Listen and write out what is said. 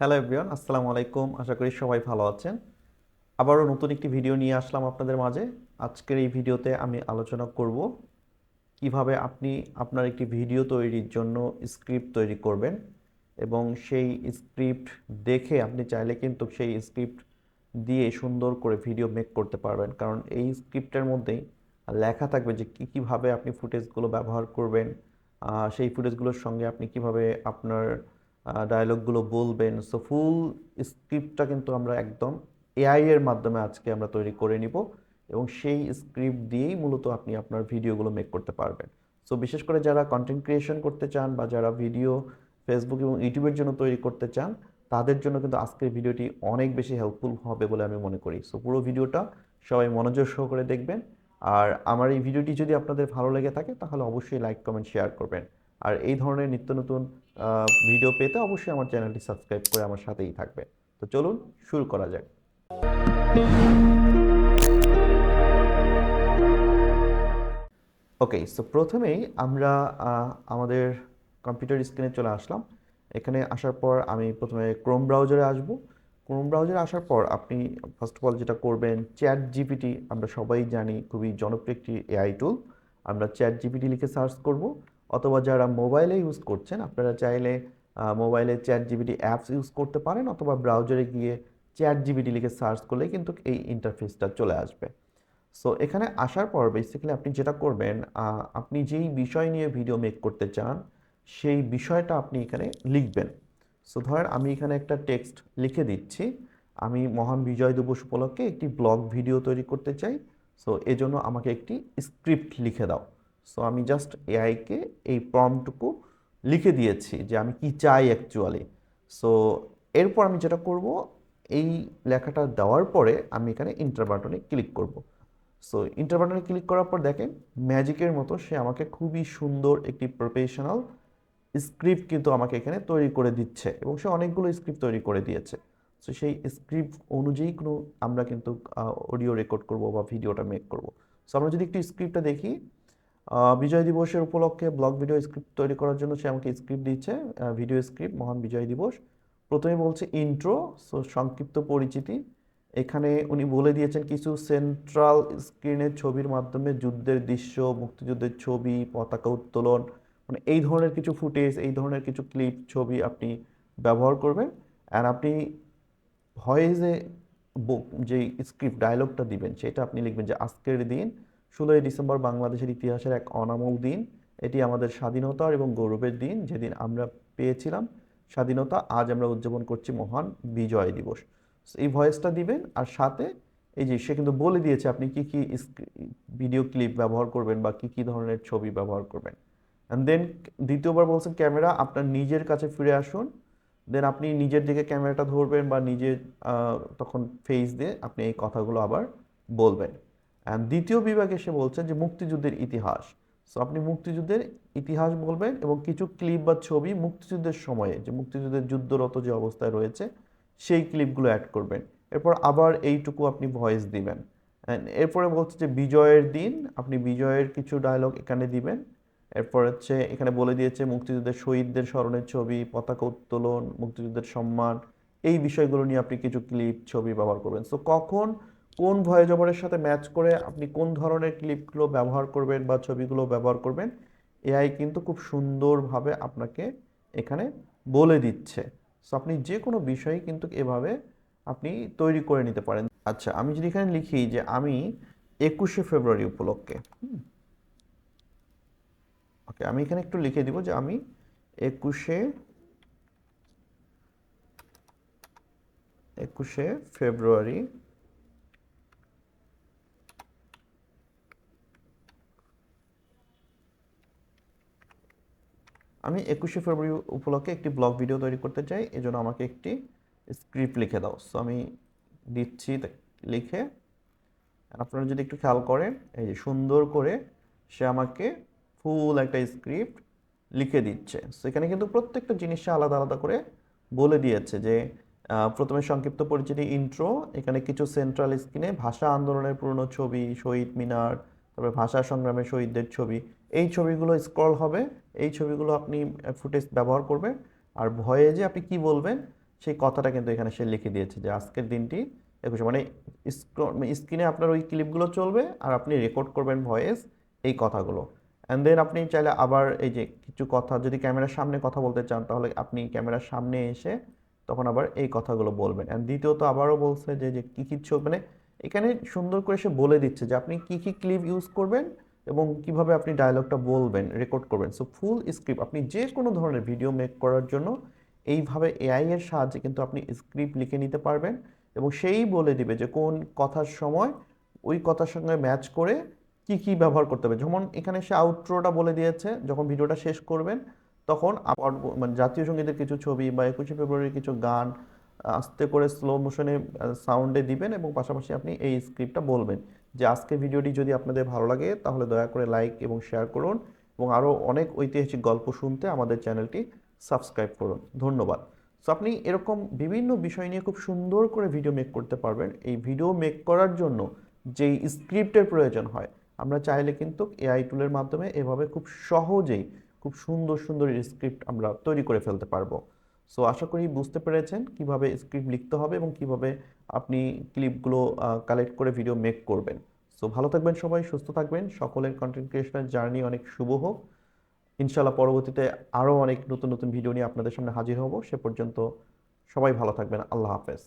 Hello everyone আসসালামু আলাইকুম। আশা করি সবাই ভালো আছেন। আবারও নতুন একটি ভিডিও নিয়ে আসলাম আপনাদের মাঝে। আজকের এই ভিডিওতে আমি আলোচনা করব কীভাবে আপনি আপনার একটি ভিডিও তৈরির জন্য স্ক্রিপ্ট তৈরি করবেন এবং সেই স্ক্রিপ্ট দেখে আপনি চাইলে কিন্তু সেই স্ক্রিপ্ট দিয়ে সুন্দর করে ভিডিও মেক করতে পারবেন। কারণ এই স্ক্রিপ্টের মধ্যেই লেখা থাকবে যে কী কীভাবে আপনি ফুটেজগুলো ব্যবহার করবেন সেই ফুটেজগুলোর সঙ্গে আপনি কীভাবে আপনার ডায়লগগুলো বলবেন। সো ফুল স্ক্রিপ্টটা কিন্তু আমরা একদম এআই এর মাধ্যমে আজকে আমরা তৈরি করে নিব এবং সেই স্ক্রিপ্ট দিয়েই মূলত আপনি আপনার ভিডিওগুলো মেক করতে পারবেন। সো বিশেষ করে যারা কন্টেন্ট ক্রিয়েশন করতে চান বা যারা ভিডিও ফেসবুক এবং ইউটিউবের জন্য তৈরি করতে চান, তাদের জন্য কিন্তু আজকের ভিডিওটি অনেক বেশি হেল্পফুল হবে বলে আমি মনে করি। সো পুরো ভিডিওটা সবাই মনোযোগ সহকারে দেখবেন। আর আমার এই ভিডিওটি যদি আপনাদের ভালো লেগে থাকে, তাহলে অবশ্যই লাইক কমেন্ট শেয়ার করবেন। আর এই ধরনের নিত্য নতুন ভিডিও পেতে অবশ্যই আমার চ্যানেলটি সাবস্ক্রাইব করে আমার সাথেই থাকবে তো চলুন শুরু করা যাক। ওকে সো প্রথমেই আমরা আমাদের কম্পিউটার স্ক্রিনে চলে আসলাম। এখানে আসার পর আমি প্রথমে ক্রোম ব্রাউজারে আসব। ক্রোম ব্রাউজারে আসার পর আপনি ফার্স্ট অফ অল যেটা করবেন চ্যাট জিপিটি আমরা সবাই জানি খুবই জনপ্রিয় একটি এআই টুল আমরা চ্যাট জিপিটি লিখে সার্চ করব। অথবা যারা মোবাইলে ইউজ করছেন, আপনারা চাইলে মোবাইলে চ্যাট জিপিটি অ্যাপস ইউজ করতে পারেন অথবা ব্রাউজারে গিয়ে চ্যাট জিপিটি লিখে সার্চ করলে কিন্তু এই ইন্টারফেসটা চলে আসবে। সো, এখানে আসার পর বেসিক্যালি আপনি যেটা করবেন আপনি যেই বিষয় নিয়ে ভিডিও মেক করতে চান, সেই বিষয়টা আপনি এখানে লিখবেন। সো, ধরেন আমি এখানে একটা টেক্সট লিখে দিচ্ছি, আমি মহান বিজয় দিবস উপলক্ষে একটি ব্লগ ভিডিও তৈরি করতে চাই, সো, এজন্য আমাকে একটি স্ক্রিপ্ট লিখে দাও। সো আমি জাস্ট এআইকে এই প্রম্পটুকু লিখে দিয়েছি যে আমি কি চাই অ্যাকচুয়ালি সো এরপর আমি যেটা করব, এই লেখাটা দেওয়ার পরে আমি এখানে ইন্টার বাটনে ক্লিক করব। সো ইন্টার ক্লিক করার পর দেখেন ম্যাজিকের মতো সে আমাকে খুবই সুন্দর একটি প্রফেশনাল স্ক্রিপ্ট কিন্তু আমাকে এখানে তৈরি করে দিচ্ছে এবং সে অনেকগুলো স্ক্রিপ্ট তৈরি করে দিয়েছে। সো সেই স্ক্রিপ্ট অনুযায়ী কোনো আমরা কিন্তু অডিও রেকর্ড করব বা ভিডিওটা মেক করব। সো আমরা যদি একটু স্ক্রিপ্টটা দেখি বিজয় দিবসের উপলক্ষে ব্লগ ভিডিও স্ক্রিপ্ট তৈরি করার জন্য সে আমাকে স্ক্রিপ্ট দিচ্ছে ভিডিও স্ক্রিপ্ট, মহান বিজয় দিবস। প্রথমে বলছে ইন্ট্রো সো সংক্ষিপ্ত পরিচিতি। এখানে উনি বলে দিয়েছেন কিছু সেন্ট্রাল স্ক্রিনের ছবির মাধ্যমে যুদ্ধের দৃশ্য, মুক্তিযুদ্ধের ছবি, পতাকা উত্তোলন মানে এই ধরনের কিছু ফুটেজ এই ধরনের কিছু ক্লিপ ছবি আপনি ব্যবহার করবেন। অ্যান্ড আপনি ভয়েসে যে স্ক্রিপ্ট ডায়লগটা দিবেন, সেটা আপনি লিখবেন যে আজকের দিন ষোলোই ডিসেম্বর বাংলাদেশের ইতিহাসের এক অনামল দিন। এটি আমাদের স্বাধীনতার এবং গৌরবের দিন। যেদিন আমরা পেয়েছিলাম স্বাধীনতা, আজ আমরা উদযাপন করছি মহান বিজয় দিবস। এই ভয়েসটা দিবেন আর সাথে এই যে সে কিন্তু বলে দিয়েছে আপনি কি কি ভিডিও ক্লিপ ব্যবহার করবেন বা কি কি ধরনের ছবি ব্যবহার করবেন। অ্যান্ড দেন দ্বিতীয়বার বলছেন, ক্যামেরা, আপনার নিজের কাছে ফিরে আসুন। দেন আপনি নিজের দিকে ক্যামেরাটা ধরবেন বা নিজের তখন ফেস দিয়ে আপনি এই কথাগুলো আবার বলবেন। দ্বিতীয় বিভাগে সে বলছেন যে মুক্তিযুদ্ধের ইতিহাস। সো আপনি মুক্তিযুদ্ধের ইতিহাস বলবেন এবং কিছু ক্লিপ বা ছবি মুক্তিযুদ্ধের সময়ে যে মুক্তিযুদ্ধের যুদ্ধরত যে অবস্থায় রয়েছে, সেই ক্লিপগুলো অ্যাড করবেন। এরপর আবার এইটুকু আপনি ভয়েস দিবেন। এরপরে বলছে যে বিজয়ের দিন, আপনি বিজয়ের কিছু ডায়লগ এখানে দিবেন। এরপর হচ্ছে এখানে বলে দিয়েছে মুক্তিযুদ্ধের শহীদদের স্মরণের ছবি, পতাকা উত্তোলন, মুক্তিযুদ্ধের সম্মান, এই বিষয়গুলো নিয়ে আপনি কিছু ক্লিপ ছবি ব্যবহার করবেন। সো কখন কোন ভয়েস ওভারের সাথে ম্যাচ করে আপনি কোন ধরনের ক্লিপগুলো ব্যবহার করবেন বা ছবিগুলো ব্যবহার করবেন, এআই কিন্তু খুব সুন্দরভাবে আপনাকে এখানে বলে দিচ্ছে। সো আপনি যে কোনো বিষয় কিন্তু এভাবে আপনি তৈরি করে নিতে পারেন। আচ্ছা আমি যদি এখানে লিখি যে আমি একুশে ফেব্রুয়ারি উপলক্ষে ওকে, আমি এখানে একটু লিখে দিব যে আমি একুশে একুশে ফেব্রুয়ারি আমি একুশে ফেব্রুয়ারি উপলক্ষে একটি ব্লগ ভিডিও তৈরি করতে চাই এজন্য আমাকে একটি স্ক্রিপ্ট লিখে দাও। সো আমি দিচ্ছি লিখে। আপনারা যদি একটু খেয়াল করেন, এই যে সুন্দর করে সে আমাকে ফুল একটা স্ক্রিপ্ট লিখে দিচ্ছে। সেখানে কিন্তু প্রত্যেকটা জিনিসটা আলাদা আলাদা করে বলে দিয়েছে যে প্রথমে সংক্ষিপ্ত পরিচিতি ইন্ট্রো এখানে কিছু সেন্ট্রাল স্ক্রিনে ভাষা আন্দোলনের পুরনো ছবি, শহীদ মিনার তারপরে ভাষা সংগ্রামের শহীদদের ছবি। এই ছবিগুলো স্ক্রল হবে। এই ছবিগুলো আপনি ফুটেজ ব্যবহার করবেন। আর ভয়ে যে আপনি কি বলবেন, সেই কথাটা কিন্তু এখানে সে লিখে দিয়েছে যে আজকের দিনটি একুশে মানে স্ক্রিনে আপনার ওই ক্লিপগুলো চলবে আর আপনি রেকর্ড করবেন ভয়েস এই কথাগুলো। অ্যান্ড দেন আপনি চাইলে আবার এই যে কিছু কথা, যদি ক্যামেরার সামনে কথা বলতে চান, তাহলে আপনি ক্যামেরার সামনে এসে তখন আবার এই কথাগুলো বলবেন। অ্যান্ড দ্বিতীয়ত আবারও বলছে যে যে কী কী ছবি মানে এখানে সুন্দর করে সে বলে দিচ্ছে যে আপনি কী কী ক্লিপ ইউজ করবেন এবং কীভাবে আপনি ডায়লগটা বলবেন রেকর্ড করবেন। সো ফুল স্ক্রিপ্ট আপনি যে কোনো ধরনের ভিডিও মেক করার জন্য এইভাবে এআই এর সাহায্যে কিন্তু আপনি স্ক্রিপ্ট লিখে নিতে পারবেন এবং সেই বলে দিবে যে কোন কথার সময় ওই কথার সঙ্গে ম্যাচ করে কি কি ব্যবহার করতে হবে। যেমন এখানে সে আউট্রোটা বলে দিয়েছে, যখন ভিডিওটা শেষ করবেন, তখন মানে জাতীয় সঙ্গীতের কিছু ছবি বা একুশে ফেব্রুয়ারির কিছু গান আস্তে করে স্লো মোশনে সাউন্ডে দিবেন এবং পাশাপাশি আপনি এই স্ক্রিপ্টটা বলবেন যে আজকে ভিডিওটি যদি আপনাদের ভালো লাগে, তাহলে দয়া করে লাইক এবং শেয়ার করুন এবং আরও অনেক ঐতিহাসিক গল্প শুনতে আমাদের চ্যানেলটি সাবস্ক্রাইব করুন। ধন্যবাদ। সো আপনি এরকম বিভিন্ন বিষয় নিয়ে খুব সুন্দর করে ভিডিও মেক করতে পারবেন। এই ভিডিও মেক করার জন্য যেই স্ক্রিপ্টের প্রয়োজন হয়, আমরা চাইলে কিন্তু এআই টুলের মাধ্যমে এভাবে খুব সহজেই, খুব সুন্দর সুন্দর স্ক্রিপ্ট আমরা তৈরি করে ফেলতে পারব। সো আশা করি বুঝতে পেরেছেন কীভাবে স্ক্রিপ্ট লিখতে হবে এবং কীভাবে আপনি ক্লিপগুলো কালেক্ট করে ভিডিও মেক করবেন। সো ভালো থাকবেন সবাই, সুস্থ থাকবেন। সকলের কন্টেন্ট ক্রিয়েশনের জার্নি অনেক শুভ হোক। ইনশাল্লাহ পরবর্তীতে আরও অনেক নতুন নতুন ভিডিও নিয়ে আপনাদের সামনে হাজির হব। সে পর্যন্ত সবাই ভালো থাকবেন। আল্লাহ হাফেজ।